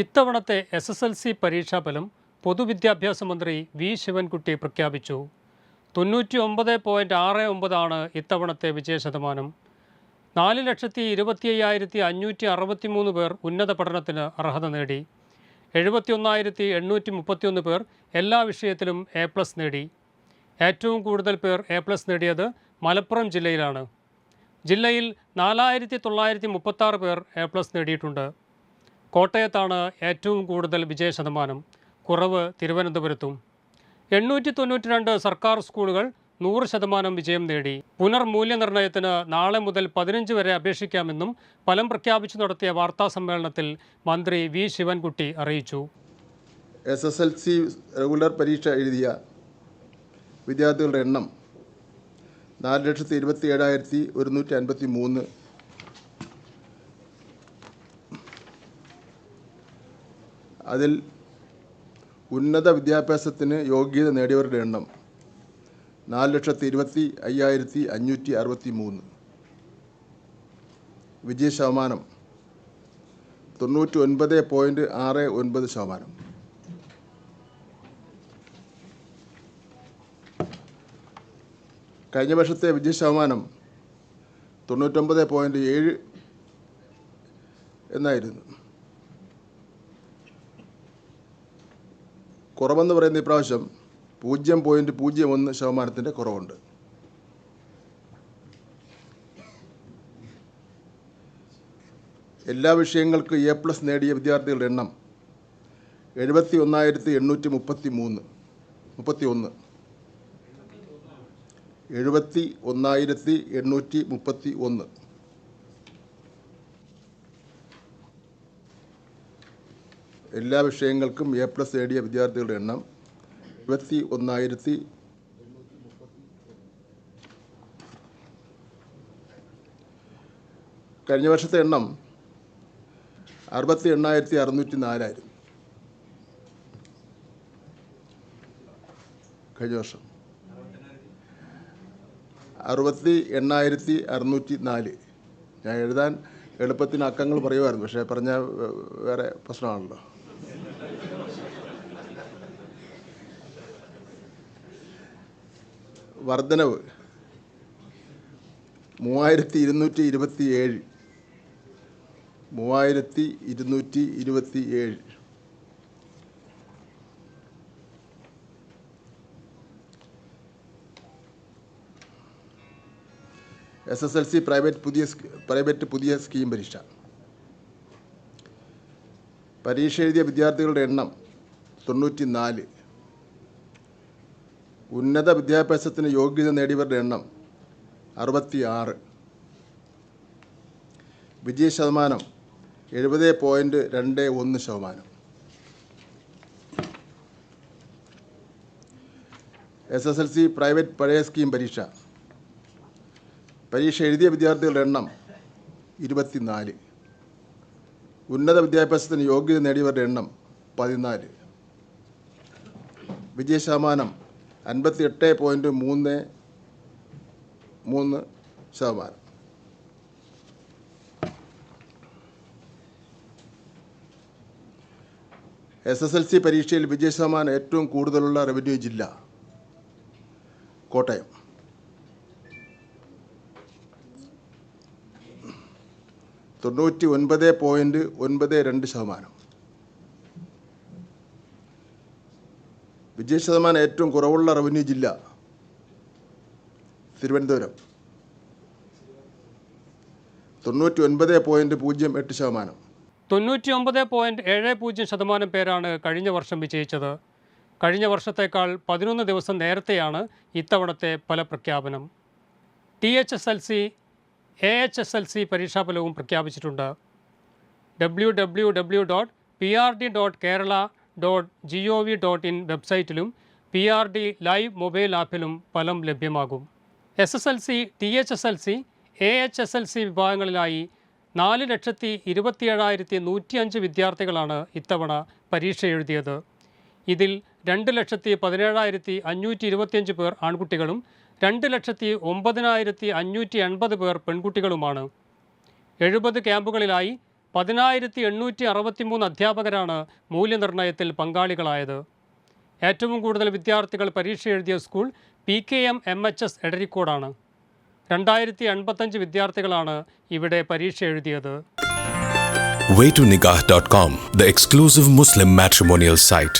ഇത്തവണത്തെ S S L C പരീക്ഷാഫലം പൊതുവിദ്യാഭ്യാസ മന്ത്രി വി ശിവൻകുട്ടി പ്രഖ്യാപിച്ചു. തൊണ്ണൂറ്റി ഒമ്പത് പോയിന്റ് ആറ് ഒമ്പതാണ് ഇത്തവണത്തെ വിജയശതമാനം നാല് ലക്ഷത്തി ഇരുപത്തി അയ്യായിരത്തി അഞ്ഞൂറ്റി അറുപത്തി മൂന്ന് പേർ ഉന്നത പഠനത്തിന് അർഹത നേടി. എഴുപത്തി ഒന്നായിരത്തി എണ്ണൂറ്റി മുപ്പത്തിയൊന്ന് പേർ എല്ലാ വിഷയത്തിലും എ പ്ലസ് നേടി. ഏറ്റവും കൂടുതൽ പേർ എ പ്ലസ് നേടിയത് മലപ്പുറം ജില്ലയിലാണ്. ജില്ലയിൽ നാലായിരത്തി തൊള്ളായിരത്തി മുപ്പത്താറ് പേർ എ പ്ലസ് നേടിയിട്ടുണ്ട്. കോട്ടയത്താണ് ഏറ്റവും കൂടുതൽ വിജയശതമാനം കുറവ് തിരുവനന്തപുരത്തും. എണ്ണൂറ്റി തൊണ്ണൂറ്റി രണ്ട് സർക്കാർ സ്കൂളുകൾ നൂറ് ശതമാനം വിജയം നേടി. പുനർമൂല്യനിർണയത്തിന് നാളെ മുതൽ പതിനഞ്ച് വരെ അപേക്ഷിക്കാമെന്നും ഫലം പ്രഖ്യാപിച്ചു നടത്തിയ വാർത്താ സമ്മേളനത്തിൽ മന്ത്രി വി ശിവൻകുട്ടി അറിയിച്ചു. S S L C regular പരീക്ഷ എഴുതിയ വിദ്യാർത്ഥികളുടെ എണ്ണം നാല് ലക്ഷത്തി ഇരുപത്തി ഏഴായിരത്തി ഒരുന്നൂറ്റി അൻപത്തി മൂന്ന്. അതിൽ ഉന്നത വിദ്യാഭ്യാസത്തിന് യോഗ്യത നേടിയവരുടെ എണ്ണം നാല് ലക്ഷത്തി ഇരുപത്തി അയ്യായിരത്തി അഞ്ഞൂറ്റി അറുപത്തി മൂന്ന്. വിജയ ശതമാനം തൊണ്ണൂറ്റി ഒൻപത് പോയിന്റ് ആറ് ഒൻപത് ശതമാനം. കഴിഞ്ഞ വർഷത്തെ വിജയ ശതമാനം തൊണ്ണൂറ്റൊമ്പത് പോയിന്റ് ഏഴ് എന്നായിരുന്നു. കുറവെന്ന് പറയുന്ന ഇപ്രാവശ്യം പൂജ്യം പോയിന്റ് പൂജ്യം ഒന്ന് ശതമാനത്തിന്റെ കുറവുണ്ട്. എല്ലാ വിഷയങ്ങൾക്കും എ പ്ലസ് നേടിയ വിദ്യാർത്ഥികളുടെ എണ്ണം എഴുപത്തി ഒന്നായിരത്തി എണ്ണൂറ്റി മുപ്പത്തി മൂന്ന് മുപ്പത്തി ഒന്ന് എഴുപത്തി ഒന്നായിരത്തി എണ്ണൂറ്റി മുപ്പത്തി ഒന്ന് എല്ലാ വിഷയങ്ങൾക്കും എ പ്ലസ് നേടിയ വിദ്യാർത്ഥികളുടെ എണ്ണം ഇരുപത്തി ഒന്നായിരത്തി കഴിഞ്ഞ വർഷത്തെ എണ്ണം അറുപത്തി എണ്ണായിരത്തി അറുന്നൂറ്റി നാലായിരുന്നു. കഴിഞ്ഞ വർഷം അറുപത്തി എണ്ണായിരത്തി അറുന്നൂറ്റി നാല്. ഞാൻ എഴുതാൻ എളുപ്പത്തിന് അക്കങ്ങൾ പറയുമായിരുന്നു പക്ഷേ പറഞ്ഞ വേറെ പ്രശ്നമാണല്ലോ. വർധനവ്. മൂവായിരത്തി ഇരുന്നൂറ്റി ഇരുപത്തി ഏഴ് മൂവായിരത്തി ഇരുന്നൂറ്റി ഇരുപത്തി ഏഴ് S S L C private പുതിയ പ്രൈവറ്റ് പുതിയ സ്കീം പരീക്ഷ. പരീക്ഷ എഴുതിയ വിദ്യാർത്ഥികളുടെ എണ്ണം തൊണ്ണൂറ്റി നാല് ഉന്നത വിദ്യാഭ്യാസത്തിന് യോഗ്യത നേടിയവരുടെ എണ്ണം അറുപത്തി ആറ് വിജയ ശതമാനം എഴുപത് പോയിന്റ് രണ്ട് ഒന്ന് ശതമാനം. S S L C private പഴയ സ്കീം പരീക്ഷ. പരീക്ഷ എഴുതിയ വിദ്യാർത്ഥികളുടെ എണ്ണം ഇരുപത്തിനാല്. ഉന്നത വിദ്യാഭ്യാസത്തിന് യോഗ്യത നേടിയവരുടെ എണ്ണം പതിനാല്. വിജയശതമാനം അൻപത്തി എട്ട് പോയിന്റ് മൂന്ന് മൂന്ന് ശതമാനം. എസ് എസ് എൽ സി പരീക്ഷയിൽ വിജയശതമാനം ഏറ്റവും കൂടുതലുള്ള റവന്യൂ ജില്ല കോട്ടയം. തൊണ്ണൂറ്റി ഒൻപത് പോയിന്റ് ഒൻപത് രണ്ട് ശതമാനം. വിജയ ശതമാനം ഏറ്റവും കുറവുള്ള റവന്യൂ ജില്ല തിരുവനന്തപുരം. തൊണ്ണൂറ്റി ഒൻപത് പോയിന്റ് പൂജ്യം എട്ട് ശതമാനം. തൊണ്ണൂറ്റി ഒമ്പത് പോയിന്റ് ഏഴ് പൂജ്യം ശതമാനം പേരാണ് കഴിഞ്ഞ വർഷം വിജയിച്ചത്. കഴിഞ്ഞ വർഷത്തേക്കാൾ പതിനൊന്ന് ദിവസം നേരത്തെയാണ് ഇത്തവണത്തെ ഫലപ്രഖ്യാപനം. T H S L C A H S L C പരീക്ഷാഫലവും പ്രഖ്യാപിച്ചിട്ടുണ്ട്. W W W dot P R D dot Kerala dot G O V dot in വെബ്സൈറ്റിലും P R D live mobile ആപ്പിലും ഫലം ലഭ്യമാകും. S S L C T H S L C A H S L C വിഭാഗങ്ങളിലായി നാല് ലക്ഷത്തി ഇരുപത്തിയേഴായിരത്തി നൂറ്റിയഞ്ച് വിദ്യാർത്ഥികളാണ് ഇത്തവണ പരീക്ഷ എഴുതിയത്. ഇതിൽ രണ്ട് ലക്ഷത്തി പതിനേഴായിരത്തി അഞ്ഞൂറ്റി ഇരുപത്തിയഞ്ച് പേർ ആൺകുട്ടികളും രണ്ട് ലക്ഷത്തി ഒമ്പതിനായിരത്തി അഞ്ഞൂറ്റി എൺപത് പേർ പെൺകുട്ടികളുമാണ്. എഴുപത് ക്യാമ്പുകളിലായി പതിനായിരത്തി എണ്ണൂറ്റി അറുപത്തിമൂന്ന് അധ്യാപകരാണ് മൂല്യനിർണയത്തിൽ പങ്കാളികളായത്. ഏറ്റവും കൂടുതൽ വിദ്യാർത്ഥികൾ പരീക്ഷ എഴുതിയ school P K M M H S എടരിക്കോടാണ്. രണ്ടായിരത്തി എൺപത്തഞ്ച് വിദ്യാർത്ഥികളാണ് ഇവിടെ പരീക്ഷ എഴുതിയത്. Waytonikah.com, the exclusive Muslim matrimonial site.